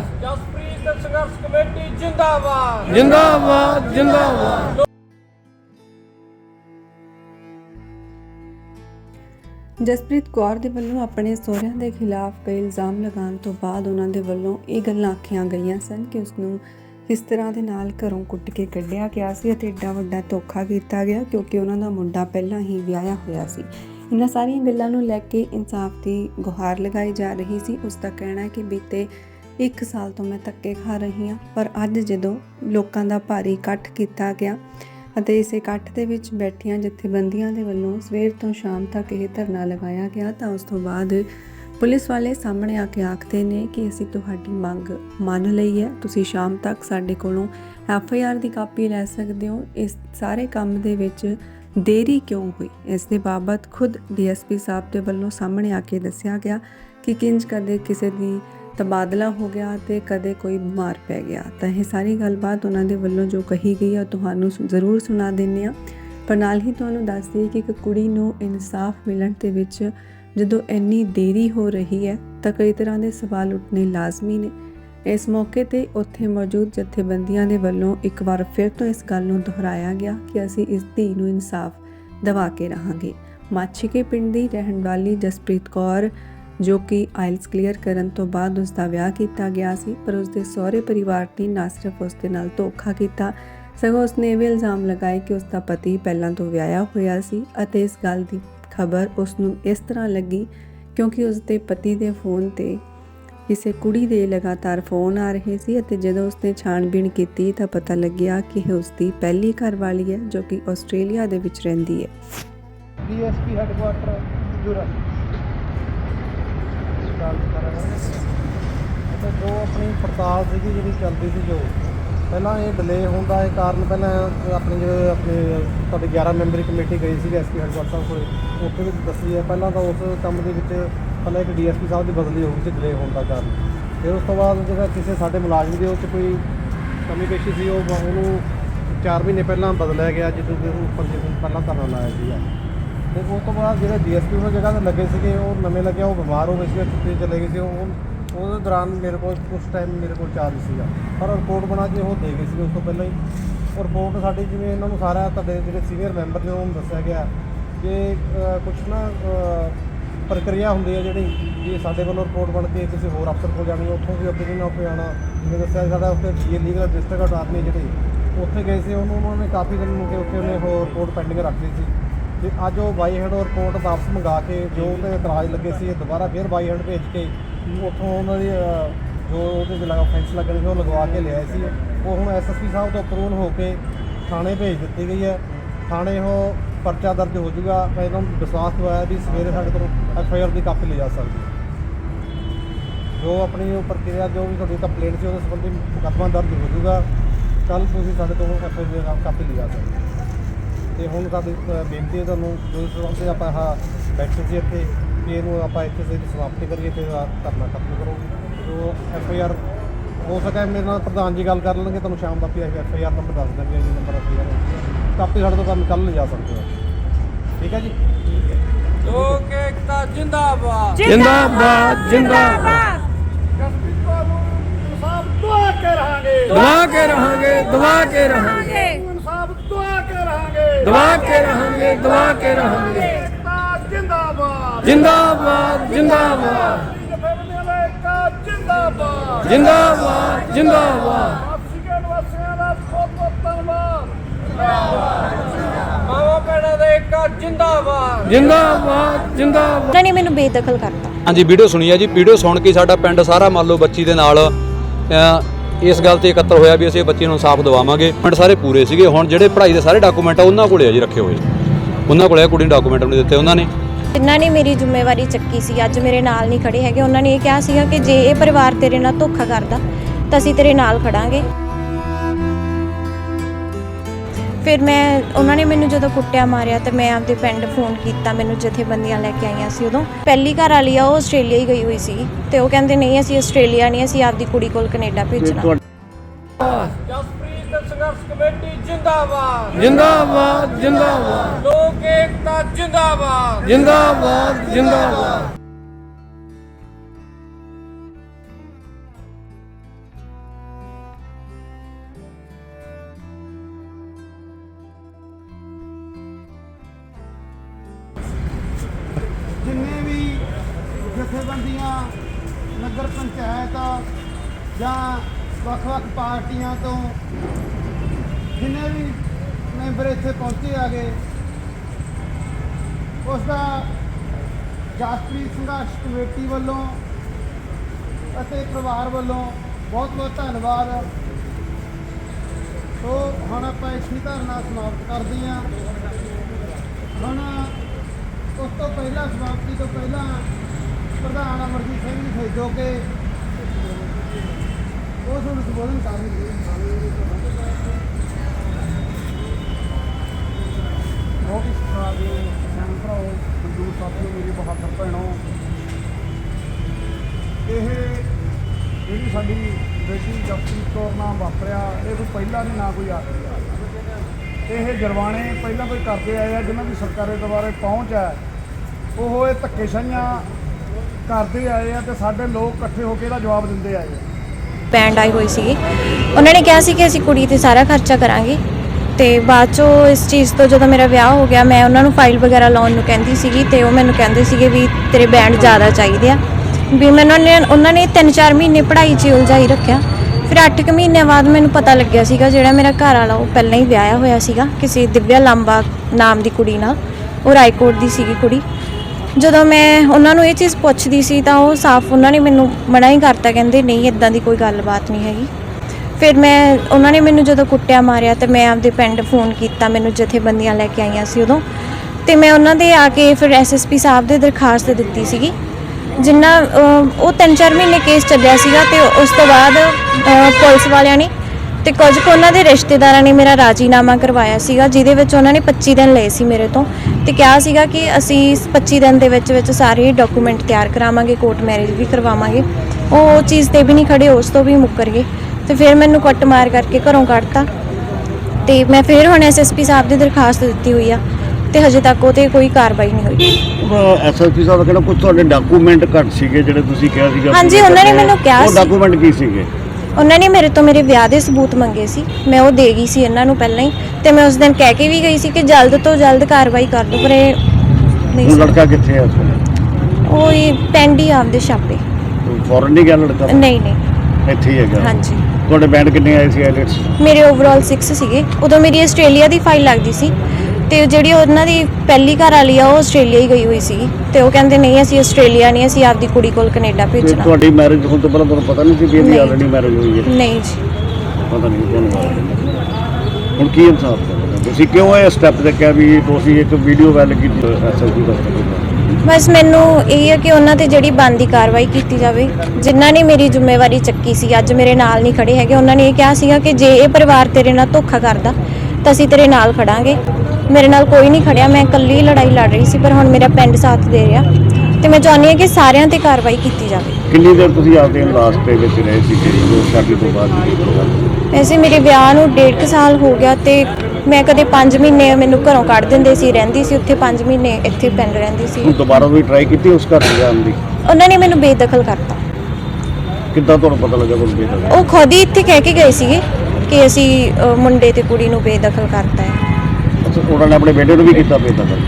ਜਿੰਦਾਬਾਦ। ਜਸਪ੍ਰੀਤ ਸੰਘਰਸ਼ ਕਮੇਟੀ ਜਿੰਦਾਬਾਦ ਜਿੰਦਾਬਾਦ ਜਿੰਦਾਬਾਦ ਜਸਪ੍ਰੀਤ ਕੌਰ ਦੇ ਵੱਲੋਂ ਆਪਣੇ ਸਹੁਰਿਆਂ ਦੇ ਖਿਲਾਫ ਕਈ ਇਲਜ਼ਾਮ ਲਗਾਉਣ ਤੋਂ ਬਾਅਦ ਉਹਨਾਂ ਦੇ ਵੱਲੋਂ ਇਹ ਗੱਲਾਂ ਆਖੀਆਂ ਗਈਆਂ ਸਨ ਕਿ ਉਸ ਨੂੰ ਇਸ ਤਰ੍ਹਾਂ ਦੇ ਨਾਲ ਘਰੋਂ ਕੁੱਟ ਕੇ ਕੱਢਿਆ ਗਿਆ ਸੀ ਅਤੇ ਏਡਾ ਵੱਡਾ ਧੋਖਾ ਕੀਤਾ ਗਿਆ ਕਿਉਂਕਿ ਉਹਨਾਂ ਦਾ ਮੁੰਡਾ ਪਹਿਲਾਂ ਹੀ ਵਿਆਹਿਆ ਹੋਇਆ ਸੀ। ਇਹਨਾਂ ਸਾਰੀਆਂ ਗੱਲਾਂ ਨੂੰ ਲੈ ਕੇ ਇਨਸਾਫ ਦੀ ਗੁਹਾਰ ਲਗਾਈ ਜਾ ਰਹੀ ਸੀ। ਉਸ ਦਾ ਕਹਿਣਾ ਹੈ ਕਿ ਬੀਤੇ 1 ਸਾਲ ਤੋਂ ਮੈਂ ਧੱਕੇ ਖਾ ਰਹੀ ਹਾਂ, ਪਰ ਅੱਜ ਜਦੋਂ ਲੋਕਾਂ ਦਾ ਭਾਰੀ ਇਕੱਠ ਕੀਤਾ ਗਿਆ ਅਤੇ ਇਸ ਇਕੱਠ ਦੇ ਵਿੱਚ ਬੈਠੀਆਂ ਜਥੇਬੰਦੀਆਂ ਦੇ ਵੱਲੋਂ ਸਵੇਰ ਤੋਂ ਸ਼ਾਮ ਤੱਕ ਇਹ ਧਰਨਾ ਲਗਾਇਆ ਗਿਆ, ਤਾਂ ਉਸ ਤੋਂ ਬਾਅਦ ਪੁਲਿਸ ਵਾਲੇ ਸਾਹਮਣੇ ਆ ਕੇ ਆਖਦੇ ਨੇ ਕਿ ਅਸੀਂ ਤੁਹਾਡੀ ਮੰਗ ਮੰਨ ਲਈ ਹੈ। ਤੁਸੀਂ ਸ਼ਾਮ ਤੱਕ ਸਾਡੇ ਕੋਲੋਂ ਐਫ ਆਈ ਆਰ ਦੀ ਕਾਪੀ ਲੈ ਸਕਦੇ ਹੋ। ਇਸ ਸਾਰੇ ਕੰਮ ਦੇ ਵਿੱਚ ਦੇਰੀ ਕਿਉਂ ਹੋਈ? ਇਸ ਦੇ ਬਾਬਤ ਖੁਦ ਡੀਐਸਪੀ ਸਾਹਿਬ ਦੇ ਵੱਲੋਂ ਸਾਹਮਣੇ ਆ ਕੇ ਦੱਸਿਆ ਗਿਆ ਕਿ ਕਿੰਜ ਕਦੇ ਕਿਸੇ ਦੀ ਤਬਾਦਲਾ ਹੋ ਗਿਆ ਤੇ ਕਦੇ ਕੋਈ ਬਿਮਾਰ ਪੈ ਗਿਆ। ਤਾਂ ਇਹ ਸਾਰੀ ਗੱਲਬਾਤ ਉਹਨਾਂ ਦੇ ਵੱਲੋਂ ਜੋ ਕਹੀ ਗਈ ਆ ਤੁਹਾਨੂੰ ਜ਼ਰੂਰ ਸੁਣਾ ਦਿੰਨੇ ਆ। ਪਰ ਨਾਲ ਹੀ ਤੁਹਾਨੂੰ ਦੱਸ ਦਈਏ ਕਿ ਇੱਕ ਕੁੜੀ ਨੂੰ ਇਨਸਾਫ ਮਿਲਣ ਦੇ ਵਿੱਚ ਜਦੋਂ ਇੰਨੀ ਦੇਰੀ ਹੋ ਰਹੀ ਹੈ, ਤਾਂ ਕਈ ਤਰ੍ਹਾਂ ਦੇ ਸਵਾਲ ਉੱਠਣੇ ਲਾਜ਼ਮੀ ਨੇ। ਇਸ ਮੌਕੇ ਤੇ ਉੱਥੇ ਮੌਜੂਦ ਜਥੇਬੰਦੀਆਂ ਦੇ ਵੱਲੋਂ ਇੱਕ ਵਾਰ ਫਿਰ ਤੋਂ ਇਸ ਗੱਲ ਨੂੰ ਦੁਹਰਾਇਆ ਗਿਆ ਕਿ ਅਸੀਂ ਇਸ ਧੀ ਨੂੰ ਇਨਸਾਫ ਦਿਵਾ ਕੇ ਰਹਾਂਗੇ। ਮਾਛੀਕੇ ਪਿੰਡ ਦੀ ਰਹਿਣ ਵਾਲੀ ਜਸਪ੍ਰੀਤ ਕੌਰ ਜੋ ਕਿ ਆਇਲਸ ਕਲੀਅਰ ਕਰਨ ਤੋਂ ਬਾਅਦ ਉਸ ਦਾ ਵਿਆਹ ਕੀਤਾ ਗਿਆ ਸੀ, ਪਰ ਉਸ ਦੇ ਸਹੁਰੇ ਪਰਿਵਾਰ ਨੇ ਨਾ ਸਿਰਫ ਉਸ ਦੇ ਨਾਲ ਧੋਖਾ ਕੀਤਾ, ਸਗੋਂ ਉਸ ਨੇ ਇਹ ਵੀ ਇਲਜ਼ਾਮ ਲਗਾਏ ਕਿ ਉਸ ਦਾ ਪਤੀ ਪਹਿਲਾਂ ਤੋਂ ਵਿਆਹਿਆ ਹੋਇਆ ਸੀ ਅਤੇ ਇਸ ਗੱਲ ਦੀ ਖਬਰ ਉਸ ਨੂੰ ਇਸ ਤਰ੍ਹਾਂ ਲੱਗੀ ਕਿਉਂਕਿ ਉਸ ਦੇ ਪਤੀ ਦੇ ਫੋਨ ਤੇ ਕਿਸੇ ਕੁੜੀ ਦੇ ਲਗਾਤਾਰ ਫੋਨ ਆ ਰਹੇ ਸੀ ਅਤੇ ਜਦੋਂ ਉਸਨੇ ਛਾਣਬੀਣ ਕੀਤੀ ਤਾਂ ਪਤਾ ਲੱਗਿਆ ਕਿ ਇਹ ਉਸਦੀ ਪਹਿਲੀ ਘਰਵਾਲੀ ਹੈ ਜੋ ਕਿ ਆਸਟ੍ਰੇਲੀਆ ਦੇ ਵਿੱਚ ਰਹਿੰਦੀ ਹੈ। ਡੀਐਸਪੀ ਹੈੱਡਕੁਆਟਰ ਜੁਰਾ ਗੱਲ ਕਰਾਂਗੇ ਅਤੇ ਜੋ ਆਪਣੀ ਪੜਤਾਲ ਸੀਗੀ ਜਿਹੜੀ ਚੱਲਦੀ ਸੀ ਜੋ, ਪਹਿਲਾਂ ਇਹ ਡਿਲੇ ਹੋਣ ਦਾ ਇਹ ਕਾਰਨ ਪਹਿਲਾਂ ਆਪਣੀ ਜਿਹੜੇ ਆਪਣੇ, ਤੁਹਾਡੀ 11 ਮੈਂਬਰੀ ਕਮੇਟੀ ਗਈ ਸੀ ਐਸਪੀ ਹੈੱਡਕੁਆਟਰ ਸਾਹਿਬ ਕੋਲ, ਉੱਥੇ ਵੀ ਦੱਸੀ ਹੈ। ਪਹਿਲਾਂ ਤਾਂ ਉਸ ਕੰਮ ਦੇ ਵਿੱਚ ਪਹਿਲਾਂ ਇੱਕ ਡੀਐਸਪੀ ਸਾਹਿਬ ਦੀ ਬਦਲੀ ਹੋ ਗਈ ਸੀ ਡਿਲੇ ਹੋਣ ਦਾ ਕਾਰਨ। ਫਿਰ ਉਸ ਤੋਂ ਬਾਅਦ ਜਿਹੜਾ ਕਿਸੇ ਸਾਡੇ ਮੁਲਾਜ਼ਮ ਦੀ ਉਹ 'ਚ ਕੋਈ ਕਮੀ ਪੇਸ਼ੀ ਸੀ, ਉਹ ਉਹਨੂੰ 4 ਮਹੀਨੇ ਪਹਿਲਾਂ ਬਦਲਿਆ ਗਿਆ, ਜਦੋਂ ਕਿ ਉਹ 5 ਦਿਨ ਪਹਿਲਾਂ ਧਰਨਾ ਲਾਇਆ ਸੀਗਾ। ਤੇ ਉਸ ਤੋਂ ਬਾਅਦ ਜਿਹੜੇ ਡੀਐਸਪੀ ਉਹ ਜਗ੍ਹਾ ਤੇ ਲੱਗੇ ਸੀਗੇ, ਉਹ ਨਵੇਂ ਲੱਗਿਆ ਉਹ ਬਿਮਾਰ ਹੋ ਗਏ ਸੀ ਛੁੱਟੀ ਚਲੇ ਗਏ ਸੀ, ਉਹ ਉਹਦੇ ਦੌਰਾਨ ਮੇਰੇ ਕੋਲ ਕੁਝ ਟਾਈਮ ਮੇਰੇ ਕੋਲ ਚਾਰਜ ਸੀਗਾ। ਪਰ ਰਿਪੋਰਟ ਬਣਾ ਕੇ ਉਹ ਦੇ ਗਏ ਸੀ ਉਸ ਤੋਂ ਪਹਿਲਾਂ ਹੀ। ਰਿਪੋਰਟ ਸਾਡੀ ਜਿਵੇਂ ਇਹਨਾਂ ਨੂੰ ਸਾਰਾ ਤੁਹਾਡੇ ਜਿਹੜੇ ਸੀਨੀਅਰ ਮੈਂਬਰ ਨੇ ਉਹਨੂੰ ਦੱਸਿਆ ਗਿਆ ਕਿ ਕੁਝ ਨਾ ਪ੍ਰਕਿਰਿਆ ਹੁੰਦੀ ਹੈ ਜਿਹੜੀ ਜੇ ਸਾਡੇ ਵੱਲੋਂ ਰਿਪੋਰਟ ਬਣ ਕੇ ਕਿਸੇ ਹੋਰ ਅਫਸਰ ਕੋਲ ਜਾਣੀ, ਉੱਥੋਂ ਵੀ ਅੱਗੇ ਨਹੀਂ ਨਾ ਉੱਥੇ ਆਉਣਾ। ਜਿਵੇਂ ਦੱਸਿਆ ਸਾਡਾ ਉੱਥੇ ਡੀਏ ਲੀਗਲ ਡਿਸਟ੍ਰਿਕਟ ਆਦਮੀ ਜਿਹੜੀ, ਉੱਥੇ ਗਏ ਸੀ, ਉਹਨੂੰ ਉਹਨਾਂ ਨੇ ਕਾਫੀ ਦਿਨ ਨੂੰ ਕਿ ਉੱਥੇ ਉਹਨੇ ਉਹ ਰਿਪੋਰਟ ਪੈਂਡਿੰਗ ਰੱਖ ਲਈ ਸੀ। ਤੇ ਅੱਜ ਉਹ ਬਾਈ ਹੈਂਡ ਰਿਪੋਰਟ ਵਾਪਸ ਮੰਗਾ ਕੇ ਜੋ ਉਹਦੇ ਇਤਰਾਜ਼ ਲੱਗੇ ਸੀ ਇਹ ਦੁਬਾਰਾ ਫਿਰ ਬਾਈ ਹੈਂਡ ਭੇਜ ਕੇ ਉੱਥੋਂ ਉਹਨਾਂ ਦੀ ਅਹ, ਜੋ ਉਹਦੇ ਤੇ ਲਗਾ ਫੈਂਸ ਲੱਗਣੀ ਸੀ ਉਹ ਲਗਵਾ ਕੇ ਲਿਆਏ ਸੀ। ਉਹ ਹੁਣ ਐਸਐਸਪੀ ਸਾਹਿਬ ਤੋਂ ਅਪਰੂਵਲ ਹੋ ਕੇ ਥਾਣੇ ਭੇਜ ਦਿੱਤੀ ਗਈ ਹੈ। ਥਾਣੇ ਉਹ ਪਰਚਾ ਦਰਜ ਹੋ ਜਾਊਗਾ ਮੈਂ ਇਹਨਾਂ ਨੂੰ ਵਿਸ਼ਵਾਸ ਦਵਾਇਆ ਵੀ ਸਵੇਰੇ ਸਾਡੇ ਕੋਲ ਐਫ ਆਈ ਆਰ ਦੀ ਕਾਪੀ ਲਈ ਜਾ ਸਕਦੀ ਹੈ। ਜੋ ਆਪਣੀ ਉਹ ਪ੍ਰਕਿਰਿਆ ਜੋ ਵੀ ਤੁਹਾਡੀ ਕੰਪਲੇਂਟ ਸੀ ਉਹਦੇ ਸੰਬੰਧੀ ਮੁਕੱਦਮਾ ਦਰਜ ਹੋ ਜਾਊਗਾ। ਕੱਲ ਤੁਸੀਂ ਸਾਡੇ ਤੋਂ ਐਫ ਆਈ ਆਰ ਕਾਪੀ ਲਈ ਜਾ ਸਕਦੇ ਹੋ। ਤੇ ਹੁਣ ਸਾਡੀ ਬੇਨਤੀ ਹੈ ਤੁਹਾਨੂੰ ਜੋ ਸੰਬੰਧੀ ਆਪਾਂ ਆਹ ਬੈਠੇ ਸੀ ਇੱਥੇ ਕਿ ਇਹਨੂੰ ਆਪਾਂ ਇੱਥੇ ਸੇ ਸਮਾਪਤੀ ਕਰੀਏ ਤੇ ਆਹ ਧਰਨਾ ਖਤਮ ਕਰੋ ਜੋ ਐਫ ਆਈ ਆਰ ਹੋ ਸਕੇ ਮੇਰੇ ਨਾਲ ਪ੍ਰਧਾਨ ਜੀ ਗੱਲ ਕਰ ਲੈਣਗੇ ਤੁਹਾਨੂੰ ਸ਼ਾਮ ਦਾ ਵੀ ਐਫ ਆਈ ਆਰ ਨੰਬਰ ਦੱਸ ਦਾਂਗੇ ਜੀ number F I R copy ਸਾਡੇ ਤੋਂ ਕੰਮ ਕੱਲ ਲੈ ਜਾ ਸਕਦੇ ਹੋ। ਠੀਕ ਹੈ ਜੀ? ਲੋਕ ਏਕਤਾ ਜਿੰਦਾਬਾਦ। ਜਿੰਦਾਬਾਦ ਜਿੰਦਾਬਾਦ। ਕੌਰ ਨੂੰ ਇਨਸਾਫ ਦਵਾ ਕੇ ਰਹਾਂਗੇ। ਦਵਾ ਕੇ ਰਹਾਂਗੇ ਦਵਾ ਕੇ ਰਹਾਂਗੇ ਇਨਸਾਫ ਦਵਾ ਕੇ ਰਹਾਂਗੇ ਦਵਾ ਕੇ ਰਹਾਂਗੇ ਦਵਾ ਕੇ ਰਹਾਂਗੇ। ਜਿੰਦਾਬਾਦ ਜਿੰਦਾਬਾਦ। ਜਿੰਦਾਬਾਦ ਜਿੰਦਾਬਾਦ। ਜਿੰਦਾਬਾਦ ਜਿੰਦਾਬਾਦ। ਵਾਸੀਆਂ ਨਿਵਾਸੀਆਂ ਦਾ ਬਹੁਤ ਬਹੁਤ ਧੰਨਵਾਦ ਮਾਵਾ ਭੈਣਾਂ ਦਾ ਏਕਤਾ ਜਿੰਦਾਬਾਦ ਜਿੰਦਾਬਾਦ ਜਿੰਦਾਬਾਦ ਉਹਨਾਂ ਨੇ ਮੈਨੂੰ ਬੇਦਖਲ ਕਰਤਾ। ਹਾਂਜੀ ਵੀਡੀਓ ਸੁਣੀ ਹੈ ਜੀ। ਵੀਡੀਓ ਸੁਣ ਕੇ ਸਾਡਾ ਪਿੰਡ ਸਾਰਾ ਮੰਨ ਲਓ ਬੱਚੀ ਦੇ ਨਾਲ ਅ, ਇਸ ਗੱਲ ਤੇ ਇਕੱਤਰ ਹੋਇਆ ਵੀ ਅਸੀਂ ਇਹ ਬੱਚੀ ਨੂੰ ਇਨਸਾਫ ਦਿਵਾਵਾਂਗੇ। ਪਿੰਡ ਸਾਰੇ ਪੂਰੇ ਸੀਗੇ। ਹੁਣ ਜਿਹੜੇ ਪੜ੍ਹਾਈ ਦੇ ਸਾਰੇ ਡਾਕੂਮੈਂਟ ਆ, ਉਹਨਾਂ ਕੋਲੇ ਆ ਜੀ ਰੱਖੇ ਹੋਏ। ਉਹਨਾਂ ਕੋਲੇ ਆ ਕੁੜੀ ਨੂੰ ਡਾਕੂਮੈਂਟ ਨਹੀਂ ਦਿੱਤੇ ਉਹਨਾਂ ਨੇ। ਜਿਨ੍ਹਾਂ ਨੇ ਮੇਰੀ ਜ਼ਿੰਮੇਵਾਰੀ ਚੱਕੀ ਸੀ, ਅੱਜ ਮੇਰੇ ਨਾਲ ਨਹੀਂ ਖੜੇ ਹੈਗੇ। ਉਹਨਾਂ ਨੇ ਇਹ ਕਿਹਾ ਸੀਗਾ ਕਿ ਜੇ ਇਹ ਪਰਿਵਾਰ ਤੇਰੇ ਨਾਲ ਧੋਖਾ ਕਰਦਾ, ਤਾਂ ਅਸੀਂ ਤੇਰੇ ਨਾਲ ਖੜਾਂਗੇ। ਫਿਰ ਮੈਂ ਉਹਨਾਂ ਨੇ ਮੈਨੂੰ ਜਦੋਂ ਕੁੱਟਿਆ ਮਾਰਿਆ ਤੇ ਮੈਂ ਆਪਦੇ ਪਿੰਡ ਫੋਨ ਕੀਤਾ ਮੈਨੂੰ ਜਥੇਬੰਦੀਆਂ ਲੈ ਕੇ ਆਈਆਂ ਸੀ ਉਦੋਂ। ਪਹਿਲੀ ਘਰ ਵਾਲੀ ਆ ਉਹ ਆਸਟ੍ਰੇਲੀਆ ਹੀ ਗਈ ਹੋਈ ਸੀ। ਤੇ ਉਹ ਕਹਿੰਦੇ ਨਹੀਂ ਅਸੀਂ ਆਸਟ੍ਰੇਲੀਆ ਨਹੀਂ ਅਸੀਂ ਆਪਦੀ ਕੁੜੀ ਕੋਲ ਕੈਨੇਡਾ ਭੇਜਣਾ। ਜਸਪ੍ਰੀਤ ਸੰਘਰਸ਼ ਕਮੇਟੀ ਜਿੰਦਾਬਾਦ। ਜਿੰਦਾਬਾਦ ਜਿੰਦਾਬਾਦ। ਲੋਕ ਏਕਤਾ ਜਿੰਦਾਬਾਦ। ਜਿੰਦਾਬਾਦ ਜਿੰਦਾਬਾਦ। ਜਥੇਬੰਦੀਆਂ, ਨਗਰ ਪੰਚਾਇਤ ਜਾਂ ਵੱਖ-ਵੱਖ ਪਾਰਟੀਆਂ ਤੋਂ ਜਿੰਨੇ ਵੀ ਮੈਂਬਰ ਇੱਥੇ ਪਹੁੰਚੇ ਆਗੇ ਉਸ ਦਾ ਜਾਸਪ੍ਰੀਤ ਸੰਘਰਸ਼ ਕਮੇਟੀ ਵੱਲੋਂ ਅਤੇ ਪਰਿਵਾਰ ਵੱਲੋਂ ਬਹੁਤ ਬਹੁਤ ਧੰਨਵਾਦ। ਸੋ ਹੁਣ ਆਪਾਂ ਇੱਥੇ ਹੀ ਧਰਨਾ ਸਮਾਪਤ ਕਰਦੇ ਹਾਂ। ਹੁਣ ਉਸ ਤੋਂ ਪਹਿਲਾਂ, ਸਮਾਪਤੀ ਤੋਂ ਪਹਿਲਾਂ ਪ੍ਰਧਾਨ ਅਮਰਜੀਤ ਸਿੰਘ ਜੀ ਭੇਜੋ ਕਿ ਉਹ ਤੁਹਾਨੂੰ ਸੰਬੋਧਨ ਕਰਨਗੇ ਬਹੁਤ ਹੀ ਸਤਿਕਾਰ ਦੇ ਕਿਸਾਨ ਭਰਾਓ ਮਜ਼ਦੂਰ ਸਾਥੀਓ ਮੇਰੀ ਬਹਾਦਰ ਭੈਣੋ। ਇਹ ਜਿਹੜੀ ਸਾਡੀ ਬੇਟੀ ਜਪਦੀਪ ਕੌਰ ਨਾਲ ਵਾਪਰਿਆ, ਇਹ ਕੋਈ ਪਹਿਲਾਂ ਨਹੀਂ, ਨਾ ਕੋਈ ਆਖਰੀ। ਆ ਇਹ ਜਰਵਾਣੇ ਪਹਿਲਾਂ ਕੋਈ ਕਰਦੇ ਆਏ ਆ, ਜਿਨ੍ਹਾਂ ਦੀ ਸਰਕਾਰੇ ਦੁਆਰੇ ਪਹੁੰਚ ਹੈ, ਉਹ ਇਹ ਧੱਕੇਸ਼ਾਹੀਆਂ ਕਰਦੇ ਆਏ ਆ ਤੇ ਸਾਡੇ ਲੋਕ ਇਕੱਠੇ ਹੋ ਕੇ ਇਹਦਾ ਜਵਾਬ ਦਿੰਦੇ ਆਏ ਆ। ਬੈਂਡ ਆਈ ਹੋਈ ਸੀਗੀ। ਉਹਨਾਂ ਨੇ ਕਿਹਾ ਸੀ ਕਿ ਅਸੀਂ ਕੁੜੀ ਤੇ ਸਾਰਾ ਖਰਚਾ ਕਰਾਂਗੇ ਤੇ ਬਾਅਦ ਚੋਂ ਇਸ ਚੀਜ਼ ਤੋਂ ਜਦੋਂ ਮੇਰਾ ਵਿਆਹ ਹੋ ਗਿਆ, ਮੈਂ ਉਹਨਾਂ ਨੂੰ ਫਾਈਲ ਵਗੈਰਾ ਲਾਉਣ ਨੂੰ ਕਹਿੰਦੀ ਸੀਗੀ ਤੇ ਉਹ ਮੈਨੂੰ ਕਹਿੰਦੇ ਸੀਗੇ ਵੀ ਤੇਰੇ ਬੈਂਡ ਜ਼ਿਆਦਾ ਚਾਹੀਦੇ ਆ। ਵੀ ਮੈਨੂੰ ਨੇ, ਉਹਨਾਂ ਨੇ 3-4 ਮਹੀਨੇ ਪੜ੍ਹਾਈ 'ਚ ਉਲਝਾਈ ਰੱਖਿਆ। ਫਿਰ 8 ਕੁ ਮਹੀਨਿਆਂ ਬਾਅਦ ਮੈਨੂੰ ਪਤਾ ਲੱਗਿਆ ਸੀਗਾ ਜਿਹੜਾ ਮੇਰਾ ਘਰ ਵਾਲਾ, ਉਹ ਪਹਿਲਾਂ ਹੀ ਵਿਆਹਿਆ ਹੋਇਆ ਸੀਗਾ, ਕਿਸੇ ਦਿਵਿਆ ਲਾਂਬਾ ਨਾਮ ਦੀ ਕੁੜੀ ਨਾਲ। ਉਹ ਰਾਏਕੋਟ ਦੀ ਸੀਗੀ ਕੁੜੀ। ਜਦੋਂ ਮੈਂ ਉਹਨਾਂ ਨੂੰ ਇਹ ਚੀਜ਼ ਪੁੱਛਦੀ ਸੀ ਤਾਂ ਉਹ ਸਾਫ਼ ਉਹਨਾਂ ਨੇ ਮੈਨੂੰ ਮਨਾ ਹੀ ਕਰਤਾ, ਕਹਿੰਦੇ ਨਹੀਂ ਇਦਾਂ ਦੀ ਕੋਈ ਗੱਲਬਾਤ ਨਹੀਂ ਹੈਗੀ। ਫਿਰ ਮੈਂ, ਉਹਨਾਂ ਨੇ ਮੈਨੂੰ ਜਦੋਂ ਕੁੱਟਿਆ, ਮਾਰਿਆ ਤੇ ਮੈਂ ਆਪਦੇ ਪਿੰਡ ਫੋਨ ਕੀਤਾ, ਮੈਨੂੰ ਜਥੇਬੰਦੀਆਂ ਲੈ ਕੇ ਆਈਆਂ ਸੀ ਉਦੋਂ। ਤੇ ਮੈਂ ਉਹਨਾਂ ਦੇ ਆ ਕੇ ਫਿਰ ਐਸਐਸਪੀ ਸਾਹਿਬ ਦੇ ਦਰਖਾਸਤ ਦਿੱਤੀ ਸੀਗੀ, ਜਿੰਨਾ ਉਹ ਤਿੰਨ ਚਾਰ ਮਹੀਨੇ ਕੇਸ ਚੱਲਿਆ ਸੀਗਾ ਤੇ ਉਸ ਤੋਂ ਬਾਅਦ ਪੁਲਿਸ ਵਾਲਿਆਂ ਨੇ ਤੇ ਕੁਝ ਕੁ ਉਹਨਾਂ ਦੇ ਰਿਸ਼ਤੇਦਾਰਾਂ ਨੇ ਮੇਰਾ ਰਾਜੀਨਾਮਾ ਕਰਵਾਇਆ ਸੀਗਾ ਜਿਹਦੇ ਵਿੱਚ ਉਹਨਾਂ ਨੇ 25 ਦਿਨ ਲਏ ਸੀ ਮੇਰੇ ਤੋਂ ਤੇ ਕਿਹਾ ਸੀਗਾ ਕਿ ਅਸੀਂ ਇਸ 25 ਦਿਨ ਦੇ ਵਿੱਚ ਵਿੱਚ ਸਾਰੇ ਡਾਕੂਮੈਂਟ ਤਿਆਰ ਕਰਾਵਾਂਗੇ ਕੋਰਟ ਮੈਰਿਜ ਵੀ ਕਰਵਾਵਾਂਗੇ। ਉਹ ਚੀਜ਼ ਤੇ ਵੀ ਨਹੀਂ ਖੜੇ ਉਸ ਤੋਂ ਵੀ ਮੁੱਕਰ ਗਏ। ਤੇ ਫਿਰ ਮੈਨੂੰ ਕੁੱਟ ਮਾਰ ਕਰਕੇ ਘਰੋਂ ਕੱਢਤਾ। ਤੇ ਮੈਂ ਫਿਰ ਹੁਣ ਐਸਐਸਪੀ ਸਾਹਿਬ ਦੀ ਦਰਖਾਸਤ ਦਿੱਤੀ ਹੋਈ ਆ ਤੇ ਹਜੇ ਤੱਕ ਉਹ ਤੇ ਕੋਈ ਕਾਰਵਾਈ ਨਹੀਂ ਹੋਈ। ਐਸਐਸਪੀ ਸਾਹਿਬ ਦਾ ਕਹਿਣਾ ਕੁਝ ਤੁਹਾਡੇ ਡਾਕੂਮੈਂਟ ਘੱਟ ਸੀਗੇ ਜਿਹੜੇ ਤੁਸੀਂ ਕਿਹਾ ਸੀਗਾ ਹਾਂਜੀ, ਉਹਨਾਂ ਨੇ ਮੈਨੂੰ ਕਿਹਾ ਉਹ ਸੀ। ਡਾਕੂਮੈਂਟ ਕੀ ਸੀਗੇ? ਉਹਨਾਂ ਨੇ ਮੇਰੇ ਤੋਂ ਮੇਰੇ ਵਿਆਹ ਦੇ ਸਬੂਤ ਮੰਗੇ ਸੀ। ਮੈਂ ਉਹ ਦੇ ਗਈ ਸੀ ਇਹਨਾਂ ਨੂੰ ਪਹਿਲਾਂ ਹੀ। ਤੇ ਮੈਂ ਉਸ ਦਿਨ ਕਹਿ ਕੇ ਵੀ ਗਈ ਸੀ ਕਿ ਜਲਦ ਤੋਂ ਜਲਦ ਕਾਰਵਾਈ ਕਰ ਦਿਓ ਪਰ ਇਹ ਨਹੀਂ ਉਹ ਸੀ। ਲੜਕਾ ਕਿੱਥੇ ਹੈ ਇਸ ਵੇਲੇ ਉਹ ਹੀ ਪਿੰਡ ਹੀ ਆਪਦੇ ਛਾਪੇ। ਫੋਰਨ ਨਹੀਂ ਗਿਆ ਲੜਕਾ? ਨਹੀਂ ਨਹੀਂ। ਇੱਥੇ ਹੀ ਹੈਗਾ। ਹਾਂਜੀ। ਤੁਹਾਡੇ ਬੈਂਡ ਕਿੰਨੇ ਆਏ ਸੀ ਆਈਲੈਟਸ ਮੇਰੇ ਓਵਰਆਲ 6 ਸੀਗੇ। ਉਦੋਂ ਮੇਰੀ ਆਸਟ੍ਰੇਲੀਆ ਦੀ ਫਾਈਲ ਲੱਗਦੀ ਸੀ। ਤੇ ਜਿਹੜੀ ਉਹਨਾਂ ਦੀ ਪਹਿਲੀ ਘਰ ਵਾਲੀ ਆ ਉਹ ਆਸਟ੍ਰੇਲੀਆ ਹੀ ਗਈ ਹੋਈ ਸੀ। ਤੇ ਉਹ ਕਹਿੰਦੇ ਨਹੀਂ ਅਸੀਂ ਆਸਟ੍ਰੇਲੀਆ ਨਹੀਂ ਅਸੀਂ ਆਪਦੀ ਕੁੜੀ ਕੋਲ ਕੈਨੇਡਾ ਤੇ ਭੇਜਣਾ। ਤੁਹਾਡੀ ਮੈਰਿਜ ਹੋਣ ਤੋਂ ਪਹਿਲਾਂ ਤੁਹਾਨੂੰ ਪਤਾ ਨਹੀਂ ਸੀ ਕਿ ਇਹਦੀ ਨਹੀਂ। ਆਲਰੇਡੀ ਮੈਰਿਜ ਹੋਈ ਹੈ? ਨਹੀਂ ਜੀ। ਪਤਾ ਨਹੀਂ ਤੁਹਾਨੂੰ ਹੁਣ ਕੀ ਇਨਸਾਫ ਕਰੋਗੇ ਤੁਸੀਂ ਕਿਉਂ ਇਹ ਸਟੈਪ ਚੱਕਿਆ ਵੀ ਤੁਸੀਂ ਇੱਕ ਵੀਡੀਓ ਵਾਇਰਲ ਕੀਤੀ ਐਸਐਸਪੀ ਦਾ? ਬਸ ਮੈਨੂੰ ਇਹ ਹੈ ਕਿ ਉਹਨਾਂ ਤੇ ਜਿਹੜੀ ਬੰਦੀ ਕਾਰਵਾਈ ਕੀਤੀ ਜਾਵੇ। ਜਿਨ੍ਹਾਂ ਨੇ ਮੇਰੀ ਜ਼ਿੰਮੇਵਾਰੀ ਚੱਕੀ ਸੀ ਅੱਜ ਮੇਰੇ ਨਾਲ ਨਹੀਂ ਖੜੇ ਹੈਗੇ। ਉਹਨਾਂ ਨੇ ਇਹ ਕਿਹਾ ਸੀਗਾ ਕਿ ਜੇ ਇਹ ਪਰਿਵਾਰ ਤੇਰੇ ਨਾਲ ਧੋਖਾ ਕਰਦਾ ਤਾਂ ਅਸੀਂ ਤੇਰੇ ਨਾਲ ਖੜਾਂਗੇ। ਮੇਰੇ ਨਾਲ ਕੋਈ ਨਹੀਂ ਖੜਿਆ ਮੈਂ ਇਕੱਲੀ ਲੜਾਈ ਲੜ ਰਹੀ ਸੀ ਪਰ ਹੁਣ ਮੇਰਾ ਪਿੰਡ ਸਾਥ ਦੇ ਰਿਹਾ ਤੇ ਮੈਂ ਚਾਹੁੰਦੀ ਹਾਂ ਕਿ ਸਾਰਿਆਂ ਤੇ ਕਾਰਵਾਈ ਕੀਤੀ ਜਾਵੇ। ਕਿੰਨੀ ਦੇਰ ਤੁਸੀਂ ਆਪਦੇ ਦੇ ਵਿੱਚ ਰਹੇ ਸੀ ਜੋ ਸ਼ਾਦੀ ਤੋਂ ਬਾਅਦ ਦੀ ਗੱਲ? ਵੈਸੇ ਮੇਰੇ ਵਿਆਹ ਨੂੰ ਡੇਢ ਕੁ ਸਾਲ ਹੋ ਗਿਆ ਤੇ ਮੈਂ ਕਦੇ 5 ਮਹੀਨੇ ਮੈਨੂੰ ਘਰੋਂ ਕੱਢ ਦਿੰਦੇ ਸੀ ਰਹਿੰਦੀ ਸੀ ਉੱਥੇ 5 ਮਹੀਨੇ ਇੱਥੇ ਪਿੰਡ ਰਹਿੰਦੀ ਸੀ। ਦੁਬਾਰਾ ਵੀ ਟਰਾਈ ਕੀਤੀ ਉਸ ਘਰ ਚ ਜਾਣ ਦੀ? ਉਹਨਾਂ ਨੇ ਮੈਨੂੰ ਬੇਦਖਲ ਕਰਤਾ। ਕਿੱਦਾਂ ਤੁਹਾਨੂੰ ਪਤਾ ਲੱਗਾ ਤੁਹਾਨੂੰ ਬੇਟਾ ਉਹ ਖੁਦ ਹੀ ਇੱਥੇ ਕਹਿ ਕੇ ਗਏ ਸੀਗੇ ਕਿ ਅਸੀਂ ਅ, ਮੁੰਡੇ ਤੇ ਕੁੜੀ ਨੂੰ ਬੇਦਖਲ ਕਰਤਾ ਹੈ। ਉਹਨਾਂ ਨੇ ਆਪਣੇ ਬੇਟੇ ਨੂੰ ਵੀ ਕੀਤਾ ਬੇਦਖਲ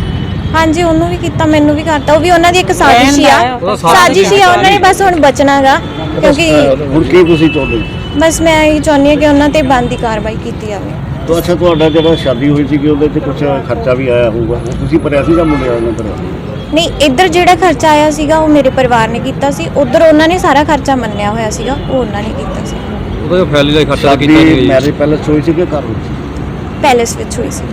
ਹਾਂਜੀ ਉਹਨੂੰ ਵੀ ਕੀਤਾ ਮੈਨੂੰ ਵੀ ਕਰਤਾ। ਉਹ ਵੀ ਉਹਨਾਂ ਦੀ ਇੱਕ ਸਾਜ਼ਿਸ਼ ਹੀ। ਆ ਸਾਜ਼ਿਸ਼ ਹੀ ਆ ਉਹਨਾਂ ਨੇ ਬਸ ਹੁਣ ਬਚਣਾਗਾ। ਕਿਉਂਕਿ ਹੁਣ ਕੀ ਤੁਸੀਂ ਚਾਹੁੰਦੇ ਬਸ ਮੈਂ ਇਹ ਚਾਹੁੰਦੀ ਹਾਂ ਕਿ ਉਹਨਾਂ ਤੇ ਬੰਦੀ ਕਾਰਵਾਈ ਕੀਤੀ ਜਾਵੇ। ਤਾਂ ਅੱਛਾ ਤੁਹਾਡਾ ਜਿਹੜਾ ਸ਼ਾਦੀ ਹੋਈ ਸੀ ਕਿ ਉਹਦੇ ਤੇ ਕੁਝ ਖਰਚਾ ਵੀ ਆਇਆ ਹੋਊਗਾ। ਤੁਸੀਂ ਭਰਿਆ ਸੀਗਾ ਮੁੰਡੇ ਵਾਲਿਆਂ ਨੇ ਭਰਿਆ? ਨਹੀਂ ਇੱਧਰ ਜਿਹੜਾ ਖਰਚਾ ਆਇਆ ਸੀਗਾ ਉਹ ਮੇਰੇ ਪਰਿਵਾਰ ਨੇ ਕੀਤਾ ਸੀ। ਉਧਰ ਉਹਨਾਂ ਨੇ ਸਾਰਾ ਖਰਚਾ ਮੰਨਿਆ ਹੋਇਆ ਸੀਗਾ ਉਹ ਉਹਨਾਂ ਨੇ ਕੀਤਾ ਸੀ। ਉਹਦਾ ਫੈਲੀ ਦਾ ਖਰਚਾ ਕੀਤਾ ਸ਼ਾਦੀ ਸੀ ਮੈਰਿਜ ਪੈਲੇਸ ਹੋਈ ਸੀ ਕਿ ਘਰ ਪੈਲੇਸ ਵਿੱਚ ਹੋਈ ਸੀ।